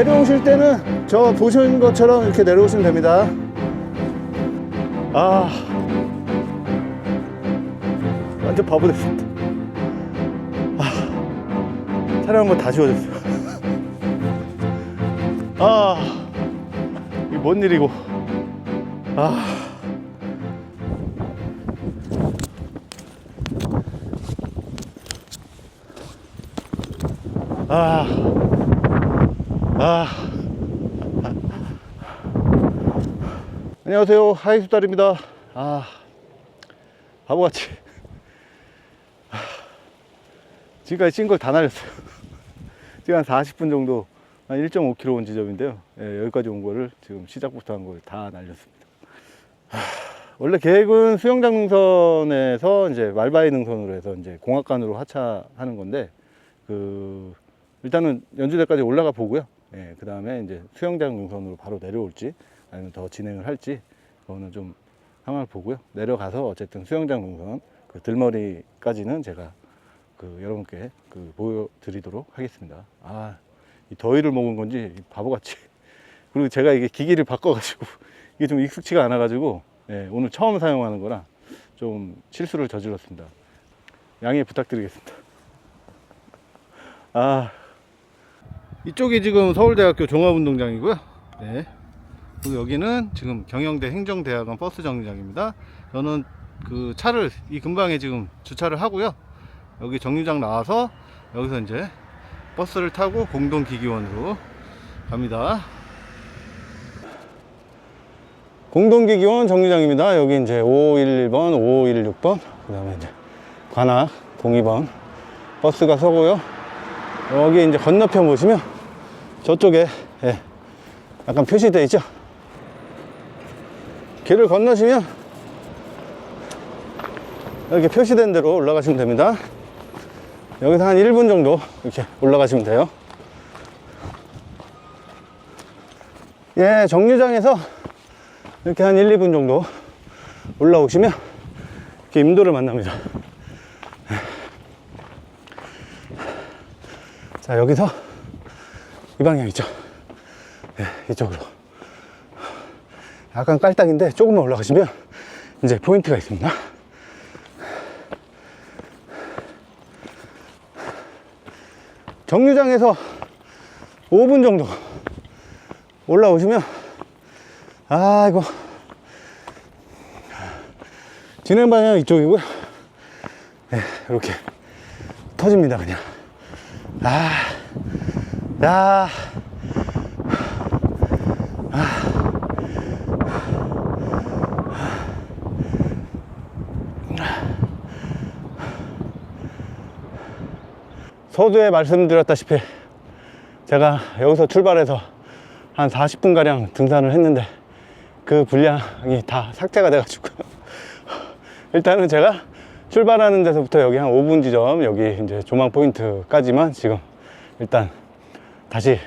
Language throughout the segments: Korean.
내려오실 때는 저 보시는 것처럼 이렇게 내려오시면 됩니다. 아, 완전 바보 됐습니다. 아, 촬영한 거 다 지워졌어요. 아, 이게 뭔 일이고. 아. 아. 아. 안녕하세요. 하이수달입니다. 아. 바보같이. 아, 지금까지 찐 걸 다 날렸어요. 지금 한 40분 정도, 한 1.5km 온 지점인데요. 예, 여기까지 온 거를 지금 시작부터 한 걸 다 날렸습니다. 하, 원래 계획은 수영장 능선에서 이제 말바위 능선으로 해서 이제 공학관으로 하차하는 건데, 그, 일단은 연주대까지 올라가 보고요. 예, 그 다음에 이제 수영장 능선으로 바로 내려올지 아니면 더 진행을 할지 그거는 좀 상황을 보고요. 내려가서 어쨌든 수영장 능선 그 들머리까지는 제가 그 여러분께 그 보여드리도록 하겠습니다. 아, 이 더위를 먹은 건지 바보같이 그리고 제가 이게 기기를 바꿔가지고 이게 좀 익숙치가 않아가지고 예, 오늘 처음 사용하는 거라 좀 실수를 저질렀습니다. 양해 부탁드리겠습니다. 아, 이쪽이 지금 서울대학교 종합운동장이고요. 네. 그리고 여기는 지금 경영대 행정대학원 버스 정류장입니다. 저는 그 차를 이 근방에 지금 주차를 하고요. 여기 정류장 나와서 여기서 이제 버스를 타고 공동기기원으로 갑니다. 공동기기원 정류장입니다. 여기 이제 511번, 516번, 그 다음에 이제 관악 02번 버스가 서고요. 여기 이제 건너편 보시면 저쪽에 예, 약간 표시되어 있죠. 길을 건너시면 이렇게 표시된 대로 올라가시면 됩니다. 여기서 한 1분 정도 이렇게 올라가시면 돼요. 예, 정류장에서 이렇게 한 1, 2분 정도 올라오시면 이렇게 임도를 만납니다. 자, 여기서 이 방향 있죠? 네, 이쪽으로. 약간 깔딱인데 조금만 올라가시면 이제 포인트가 있습니다. 정류장에서 5분 정도 올라오시면 아이고 진행 방향 이쪽이고요. 네, 이렇게 터집니다 그냥. 아, 야, 서두에 말씀드렸다시피 제가 여기서 출발해서 한 40분가량 등산을 했는데 그 분량이 다 삭제가 돼가지고 일단은 제가 출발하는 데서부터 여기 한 5분 지점 여기 이제 조망 포인트까지만 지금 일단 다시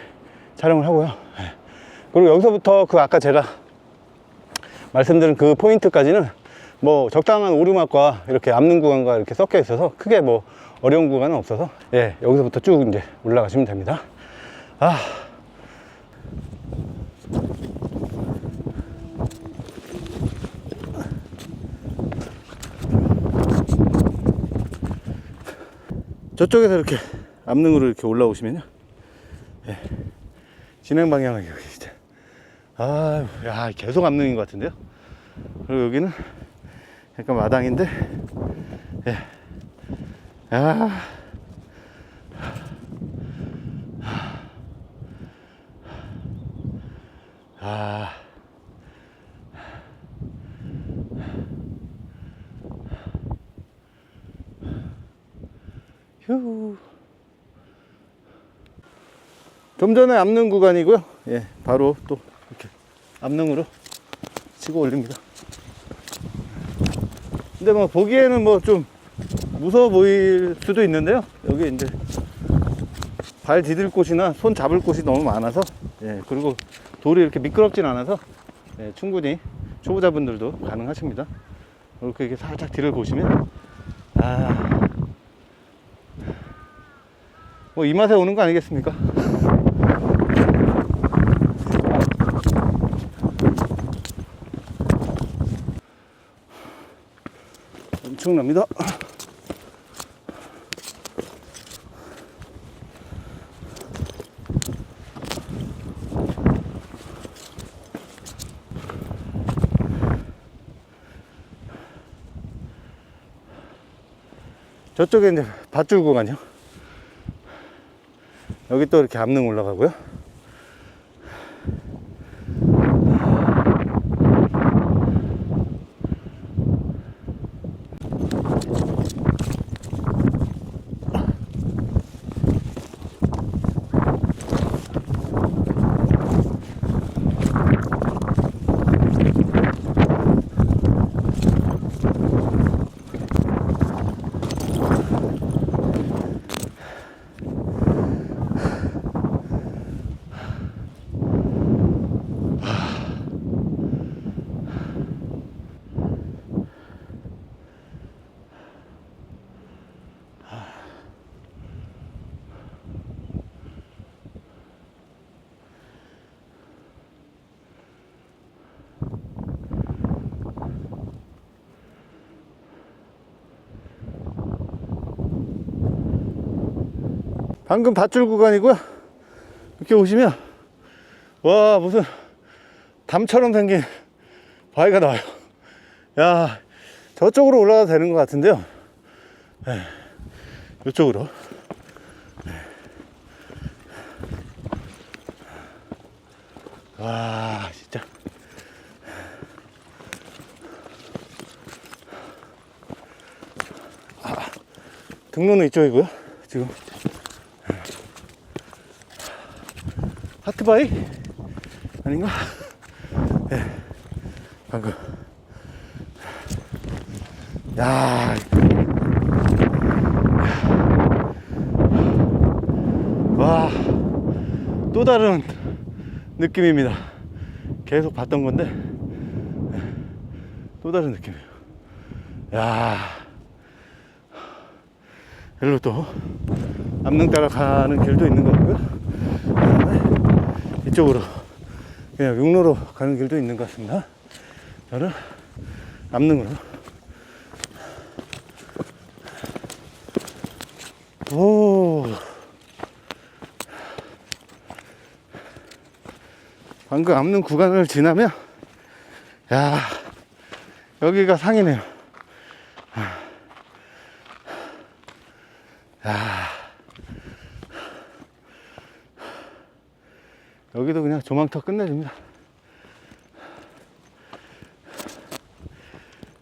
촬영을 하고요. 예. 그리고 여기서부터 그 아까 제가 말씀드린 그 포인트까지는 뭐 적당한 오르막과 이렇게 앞는 구간과 이렇게 섞여 있어서 크게 뭐 어려운 구간은 없어서 예 여기서부터 쭉 이제 올라가시면 됩니다. 아 저쪽에서 이렇게 앞능으로 이렇게 올라오시면요. 예. 진행 방향은 여기 진짜. 아, 야, 계속 앞능인 것 같은데요. 그리고 여기는 약간 마당인데, 예. 아. 아. 휴. 좀 전에 앞능 구간이고요. 예, 바로 또 이렇게 앞능으로 치고 올립니다. 근데 뭐 보기에는 뭐 좀 무서워 보일 수도 있는데요. 여기 이제 발 디딜 곳이나 손 잡을 곳이 너무 많아서 예, 그리고 돌이 이렇게 미끄럽진 않아서 예, 충분히 초보자분들도 가능하십니다. 이렇게 살짝 뒤를 보시면 아, 뭐 이 맛에 오는 거 아니겠습니까? 엄청납니다. 저쪽에 이제 밧줄 구간이요. 여기 또 이렇게 암릉 올라가고요. 방금 밧줄 구간이고요. 이렇게 오시면 와 무슨 담처럼 생긴 바위가 나와요. 야 저쪽으로 올라가도 되는 것 같은데요. 네, 이쪽으로. 네. 와 진짜. 아, 등로는 이쪽이고요. 지금 하트바이? 아닌가? 예. 방금. 야. 와. 또 다른 느낌입니다. 계속 봤던 건데. 예. 또 다른 느낌이에요. 야. 일로 또 암릉 따라 가는 길도 있는 거고요. 이쪽으로 그냥 육로로 가는 길도 있는 것 같습니다. 저는 암릉으로. 오. 방금 암릉 구간을 지나면, 야, 여기가 상이네요. 야. 여기도 그냥 조망터 끝내줍니다.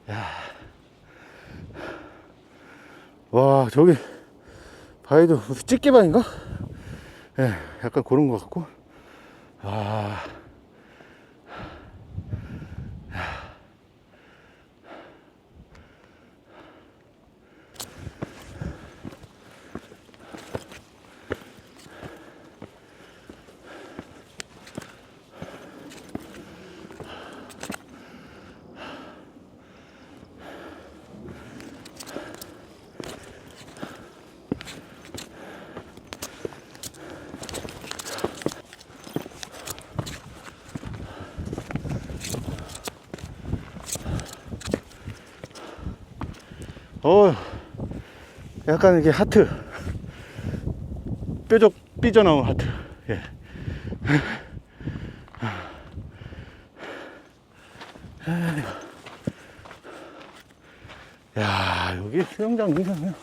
야. 와, 저기, 바위도 무슨 찌개바인가? 예, 네, 약간 그런 것 같고. 와. 어, 약간 이게 하트. 뾰족 삐져나온 하트. 예. 야, 여기 수영장 능선이야.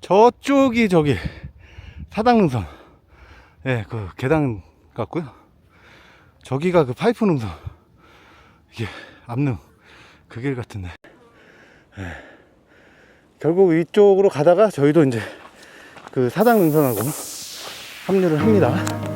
저쪽이 저기 사당능선. 예, 그 계단 같고요. 저기가 그 파이프 능선 이게 암릉 그 길 같은데. 예. 결국 이쪽으로 가다가 저희도 이제 그 사당 능선하고 합류를 합니다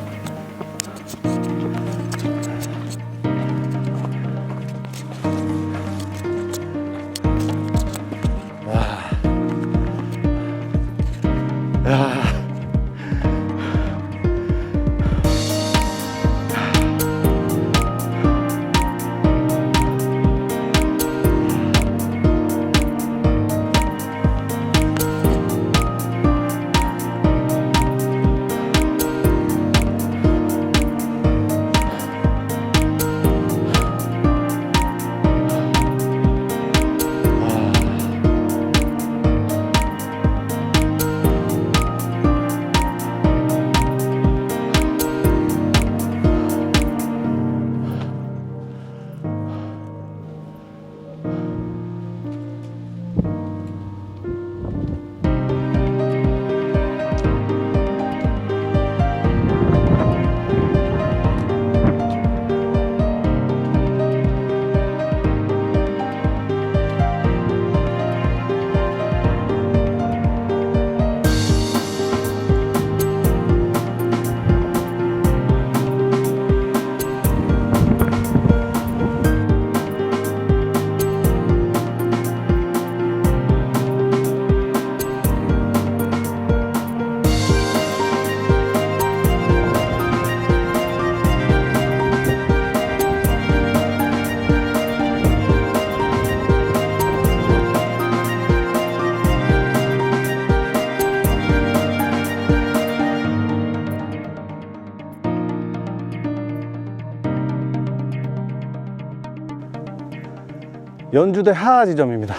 연주대 하하 지점입니다.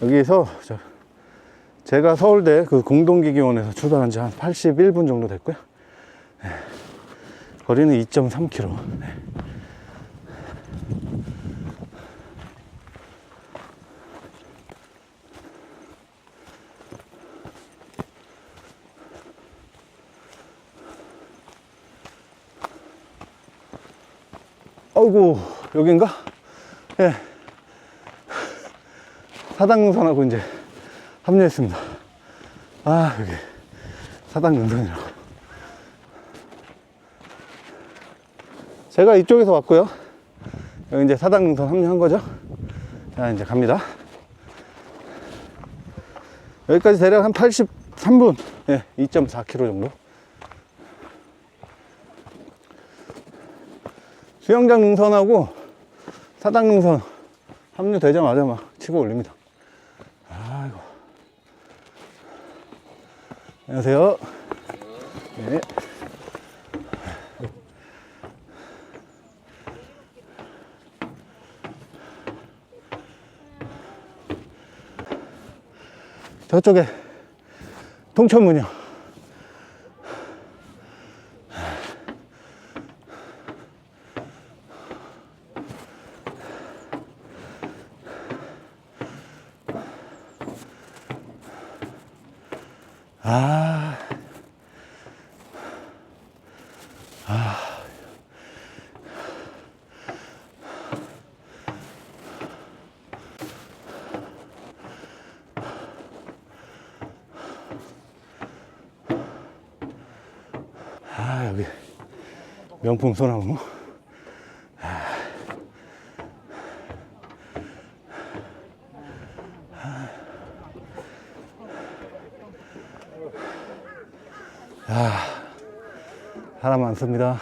여기에서 저 제가 서울대 그 공동기기원에서 출발한 지 한 81분 정도 됐고요. 네. 거리는 2.3km. 네. 아이고 여긴가? 예. 사당능선하고 이제 합류했습니다. 아 여기 사당능선이라고. 제가 이쪽에서 왔고요. 여기 이제 사당능선 합류한 거죠. 자 이제 갑니다. 여기까지 대략 한 83분, 예, 2.4km 정도. 수영장 능선하고 사당 능선 합류되자마자 막 치고 올립니다. 아이고. 안녕하세요. 네. 저쪽에 동천문이요. 명품 소나무. 사람 많습니다.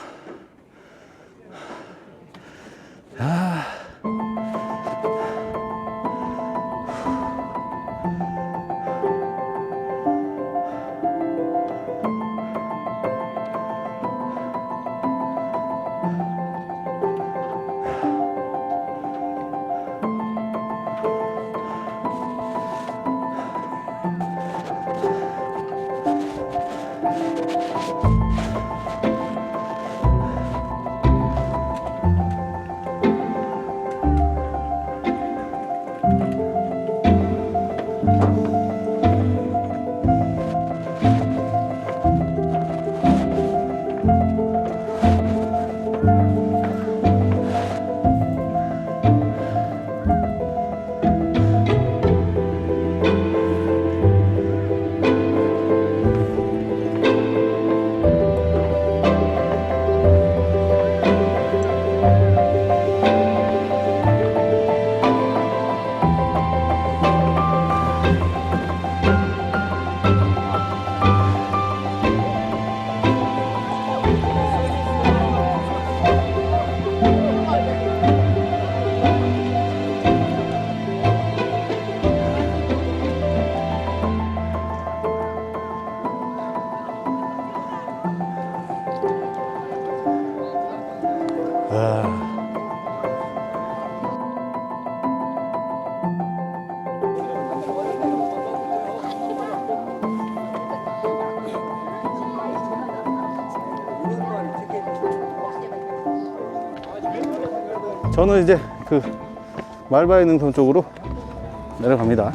저는 이제 그 말바이 능선 쪽으로 내려갑니다.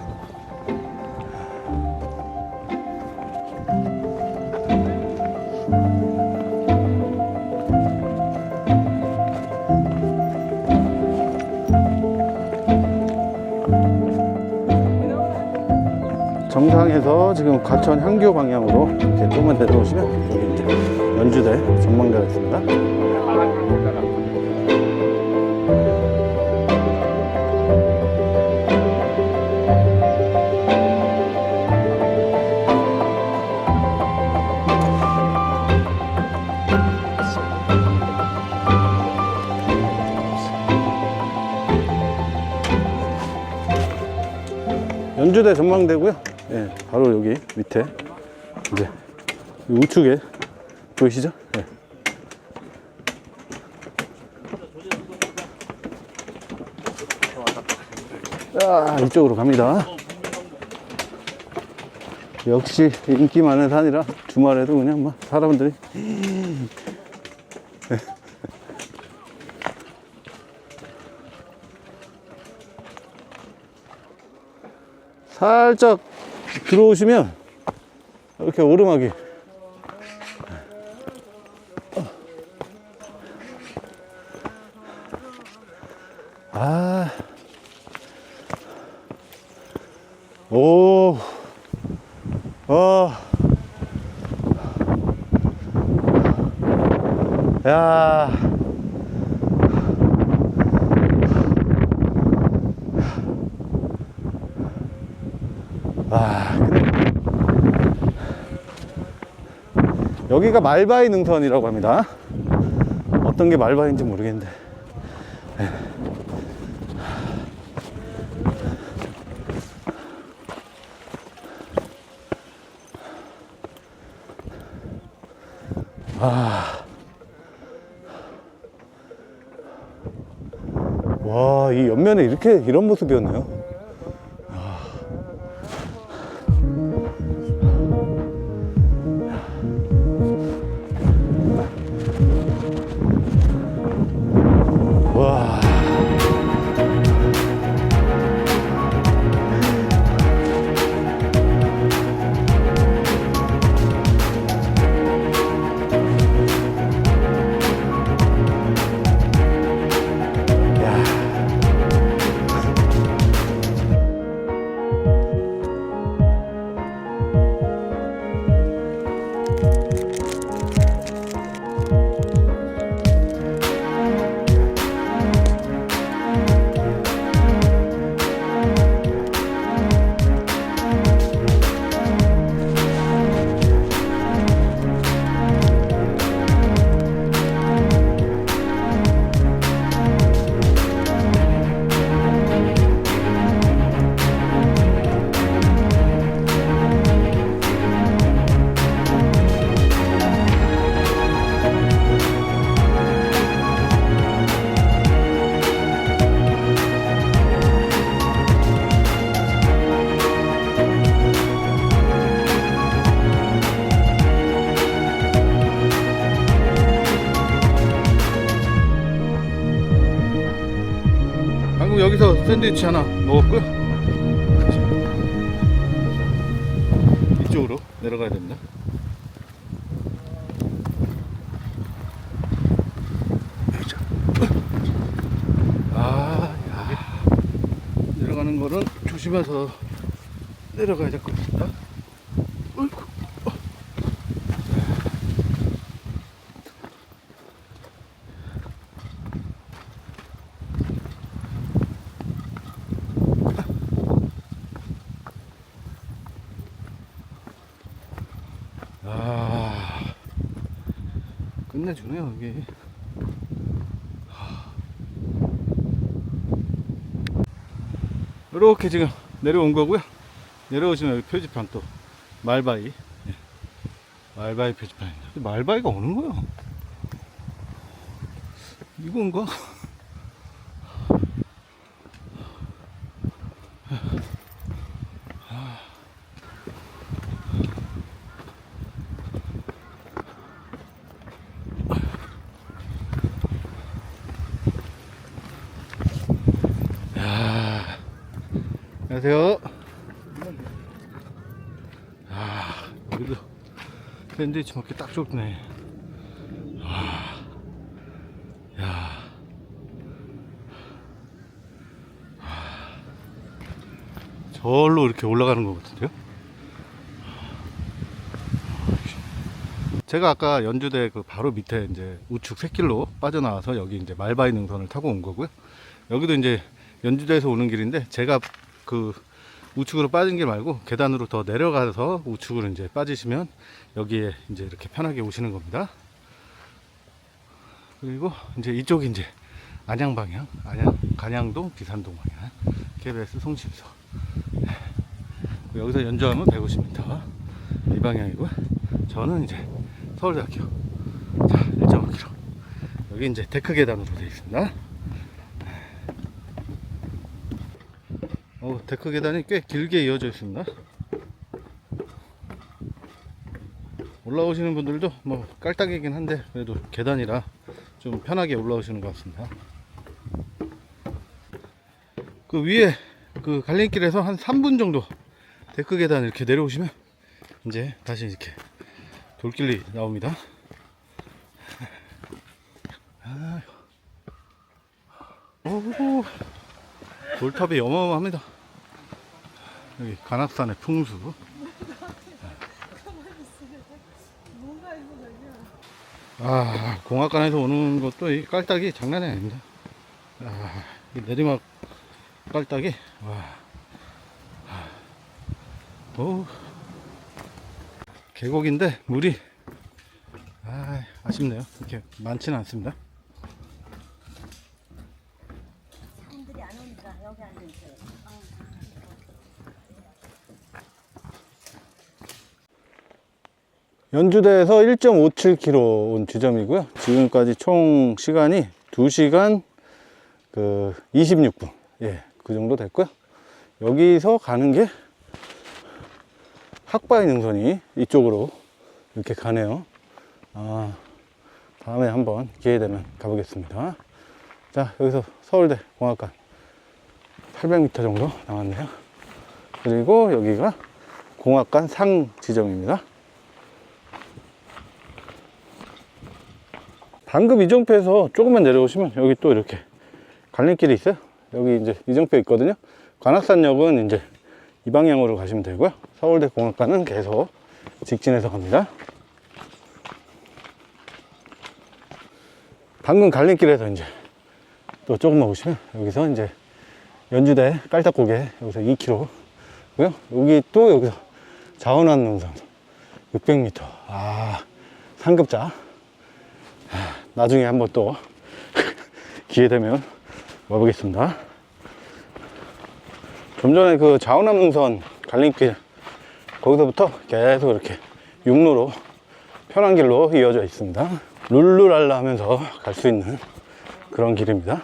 정상에서 지금 과천 향교 방향으로 이렇게 조금만 내려오시면 여기 이제 연주대 전망대가 있습니다. 연주대 전망대고요. 예, 바로 여기 밑에 이제 이 우측에 보이시죠? 예. 아, 이쪽으로 갑니다. 역시 인기 많은 산이라 주말에도 그냥 막 사람들이 살짝 들어오시면 이렇게 오르막이 여기가 말바이 능선이라고 합니다. 어떤 게 말바이인지 모르겠는데. 와, 이 옆면에 이렇게 이런 모습이었네요. 샌드위치 하나 먹었고요. 이쪽으로 내려가야 됩니다. 아, 야. 내려가는 거는 조심해서 내려가야 될 것 같습니다. 끝내주네요, 이게. 이렇게 지금 내려온 거고요. 내려오시면 여기 표지판 또 말바이. 예. 말바이 표지판입니다. 말바이가 어느 거야? 이건가? 야, 안녕하세요. 아, 여기도 샌드위치 먹기 딱 좋네. 아, 야. 아, 절로 이렇게 올라가는 것 같은데요? 제가 아까 연주대 그 바로 밑에 이제 우측 샛길로 빠져나와서 여기 이제 말바이 능선을 타고 온 거고요. 여기도 이제 연주대에서 오는 길인데 제가 그 우측으로 빠진 길 말고 계단으로 더 내려가서 우측으로 이제 빠지시면 여기에 이제 이렇게 편하게 오시는 겁니다. 그리고 이제 이쪽이 이제 안양 방향, 안양 간양동 비산동 방향 KBS 송심소. 여기서 연주하면 150m 이 방향이고 저는 이제 서울대학교 자 1.5km 여기 이제 데크 계단으로 되어 있습니다. 어, 데크 계단이 꽤 길게 이어져 있습니다. 올라오시는 분들도 뭐 깔딱이긴 한데 그래도 계단이라 좀 편하게 올라오시는 것 같습니다. 그 위에 그 갈림길에서 한 3분 정도 데크 계단 이렇게 내려오시면 이제 다시 이렇게 돌길이 나옵니다. 오, 돌탑이 어마어마합니다. 여기 관악산의 풍수. 아, 공학관에서 오는 것도 이 깔딱이 장난이 아닙니다. 아, 이 내리막 깔딱이, 와. 아. 오. 계곡인데 물이, 아, 아쉽네요. 이렇게 많지는 않습니다. 사람들이 안 오니까 여기 앉아 있어요. 연주대에서 1.57km 온 지점이고요. 지금까지 총 시간이 2시간 그 26분. 예, 그 정도 됐고요. 여기서 가는 게 학바위 능선이 이쪽으로 이렇게 가네요. 아, 다음에 한번 기회 되면 가보겠습니다. 자, 여기서 서울대 공학관 800m 정도 나왔네요. 그리고 여기가 공학관 상 지점입니다. 방금 이정표에서 조금만 내려오시면 여기 또 이렇게 갈림길이 있어요. 여기 이제 이정표 있거든요. 관악산역은 이제 이 방향으로 가시면 되고요. 서울대 공학과는 계속 직진해서 갑니다. 방금 갈림길에서 이제 또 조금만 오시면 여기서 이제 연주대 깔딱고개 여기서 2km고요. 여기 또 여기서 자원환 능선 600m. 아, 상급자. 나중에 한번 또 기회 되면 와보겠습니다. 좀 전에 그 자원암 능선 갈림길 거기서부터 계속 이렇게 육로로 편한 길로 이어져 있습니다. 룰루랄라 하면서 갈 수 있는 그런 길입니다.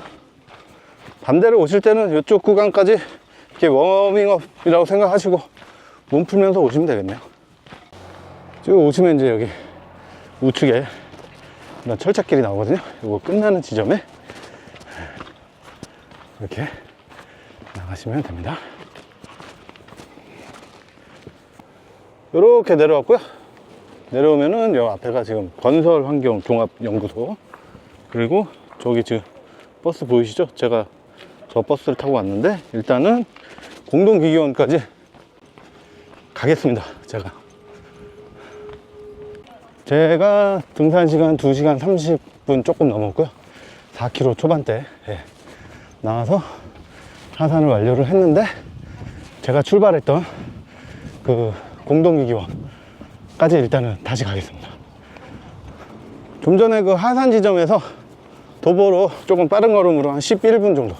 반대로 오실 때는 이쪽 구간까지 이렇게 워밍업이라고 생각하시고 몸 풀면서 오시면 되겠네요. 쭉 오시면 이제 여기 우측에 이런 철책길이 나오거든요. 이거 끝나는 지점에 이렇게 나가시면 됩니다. 이렇게 내려왔고요. 내려오면은 요 앞에가 지금 건설 환경 종합 연구소 그리고 저기 지금 버스 보이시죠? 제가 저 버스를 타고 왔는데 일단은 공동기기원까지 가겠습니다. 제가 제가 등산 시간 2시간 30분 조금 넘었고요. 4km 초반대 예, 나와서 하산을 완료를 했는데 제가 출발했던 그 공동기기원까지 일단은 다시 가겠습니다. 좀 전에 그 하산 지점에서 도보로 조금 빠른 걸음으로 한 11분 정도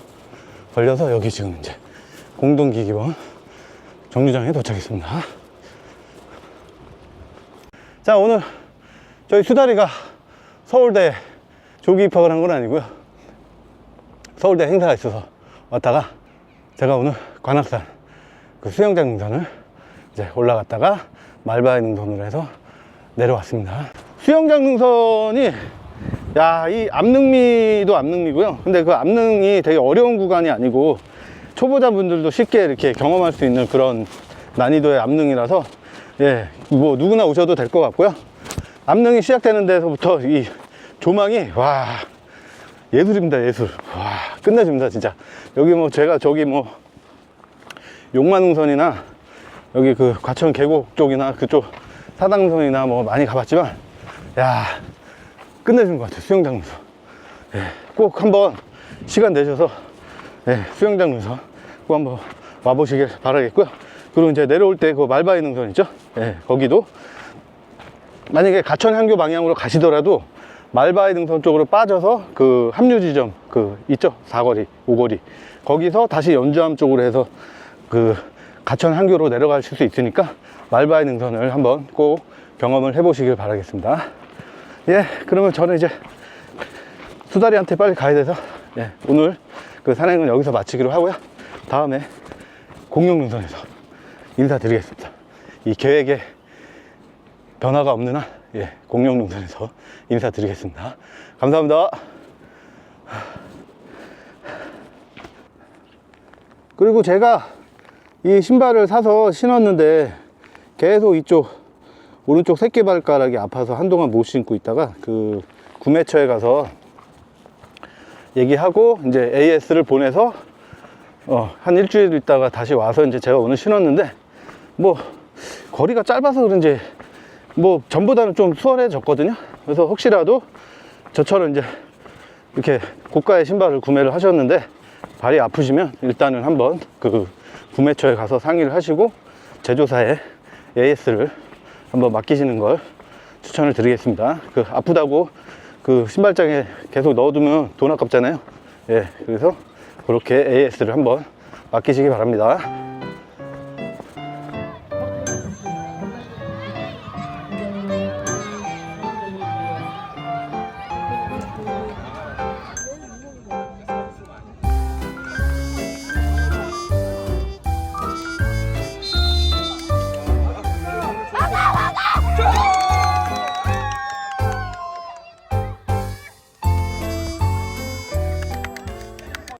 걸려서 여기 지금 이제 공동기기원 정류장에 도착했습니다. 자, 오늘 저희 수다리가 서울대 조기 입학을 한 건 아니고요. 서울대 행사가 있어서 왔다가 제가 오늘 관악산 그 수영장 능선을 이제 올라갔다가 말바위 능선으로 해서 내려왔습니다. 수영장 능선이 야, 이 암능미도 암능미고요. 근데 그 암능이 되게 어려운 구간이 아니고 초보자분들도 쉽게 이렇게 경험할 수 있는 그런 난이도의 암능이라서 예, 뭐 누구나 오셔도 될 것 같고요. 암능이 시작되는 데서부터 이 조망이 와 예술입니다 예술. 와 끝내줍니다 진짜. 여기 뭐 제가 저기 뭐 용만능선이나 여기 그 과천 계곡 쪽이나 그쪽 사당선이나 뭐 많이 가봤지만 야 끝내준 것 같아요 수영장 능선 예, 꼭 한번 시간 내셔서 예, 수영장 능선 꼭 한번 와보시길 바라겠고요. 그리고 이제 내려올 때 그 말바위 능선 있죠? 예, 거기도 만약에 가천 향교 방향으로 가시더라도 말바위 등선 쪽으로 빠져서 그 합류 지점 그 있죠? 사거리 오거리. 거기서 다시 연주암 쪽으로 해서 그 가천 향교로 내려가실 수 있으니까 말바위 능선을 한번 꼭 경험을 해보시길 바라겠습니다. 예 그러면 저는 이제 수다리한테 빨리 가야 돼서 예, 오늘 그 산행은 여기서 마치기로 하고요. 다음에 공룡 능선에서 인사드리겠습니다. 이 계획에 변화가 없는 한, 예, 공룡능선에서 인사드리겠습니다. 감사합니다. 그리고 제가 이 신발을 사서 신었는데 계속 이쪽 오른쪽 새끼발가락이 아파서 한동안 못 신고 있다가 그 구매처에 가서 얘기하고 이제 AS를 보내서 어, 한 일주일 있다가 다시 와서 이제 제가 오늘 신었는데 뭐 거리가 짧아서 그런지 뭐 전보다는 좀 수월해졌거든요. 그래서 혹시라도 저처럼 이제 이렇게 고가의 신발을 구매를 하셨는데 발이 아프시면 일단은 한번 그 구매처에 가서 상의를 하시고 제조사에 AS를 한번 맡기시는 걸 추천을 드리겠습니다. 그 아프다고 그 신발장에 계속 넣어두면 돈 아깝잖아요. 예, 그래서 그렇게 AS를 한번 맡기시기 바랍니다.